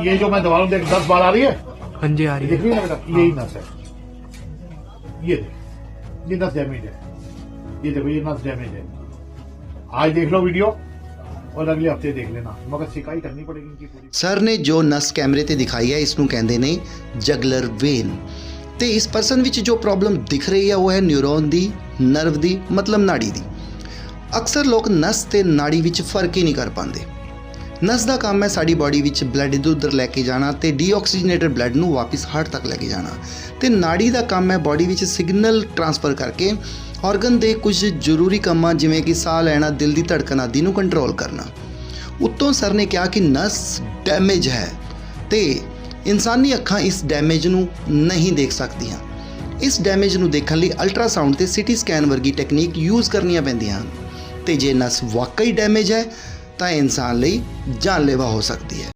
ये जो मैं दबा रहा हूँ देख दस बार आ रही है हाँ जी आ रही देख है रही है ना बेटा यही नस है ये देख ये नस डैमेज है ये देखो ये नस डैमेज है आज देख लो वीडियो और अगले हफ्ते देख लेना मगर सिकाई करनी पड़ेगी इनकी पूरी ਸਰ ਨੇ ਜੋ ਨਸ ਕੈਮਰੇ ਤੇ ਦਿਖਾਈ ਹੈ ਇਸ ਨੂੰ ਕਹਿੰਦੇ ਨੇ ਜਗਲਰ ਵੇਨ ਤੇ ਇਸ ਪਰਸਨ ਵਿੱਚ ਜੋ ਪ੍ਰੋਬਲਮ ਦਿਖ ਰਹੀ ਹੈ ਉਹ ਹੈ ਨਿਊਰੋਨ ਦੀ ਨਰਵ ਦੀ ਮਤਲਬ ਨਾੜੀ ਦੀ ਅਕਸਰ ਲੋਕ ਨਸ ਤੇ ਨਾੜੀ ਵਿੱਚ ਫਰਕ ਹੀ ਨਹੀਂ ਕਰ ਪਾਉਂਦੇ ਨਸ ਦਾ ਕੰਮ ਹੈ ਸਾਡੀ ਬਾਡੀ ਵਿੱਚ ਬਲੱਡ ਇੱਧਰ ਉੱਧਰ ਲੈ ਕੇ ਜਾਣਾ ਤੇ ਡੀਆਕਸੀਜਨੇਟਡ ਬਲੱਡ ਨੂੰ ਵਾਪਸ ਹਾਰਟ ਤੱਕ ਲੈ ਕੇ ਜਾਣਾ। ਤੇ ਨਾੜੀ ਦਾ ਕੰਮ ਹੈ ਬਾਡੀ ਵਿੱਚ ਸਿਗਨਲ ਟ੍ਰਾਂਸਫਰ ਕਰਕੇ ਆਰਗਨ ਦੇ ਕੁਝ ਜ਼ਰੂਰੀ ਕੰਮਾਂ ਜਿਵੇਂ ਕਿ ਸਾਹ ਲੈਣਾ, ਦਿਲ ਦੀ ਧੜਕਣ ਆਦਿ ਨੂੰ ਕੰਟਰੋਲ ਕਰਨਾ। ਉੱਤੋਂ ਸਰ ਨੇ ਕਿਹਾ ਕਿ ਨਸ ਡੈਮੇਜ ਹੈ ਤੇ ਇਨਸਾਨੀ ਅੱਖਾਂ ਇਸ ਡੈਮੇਜ ਨੂੰ ਨਹੀਂ ਦੇਖ ਸਕਦੀਆਂ। ਇਸ ਡੈਮੇਜ ਨੂੰ ਦੇਖਣ ਲਈ ਅਲਟਰਾਸਾਊਂਡ ਤੇ ਸੀਟੀ ਸਕੈਨ ਵਰਗੀ ਟੈਕਨੀਕ ਯੂਜ਼ ਕਰਨੀਆਂ ਪੈਂਦੀਆਂ। ਹਨ ਤੇ ਜੇ ਨਸ ਵਾਕਈ ਡੈਮੇਜ ਹੈ ਤਾਂ ਇਨਸਾਨ ਲਈ ਜਾਨਲੇਵਾ ਹੋ ਸਕਦੀ ਹੈ।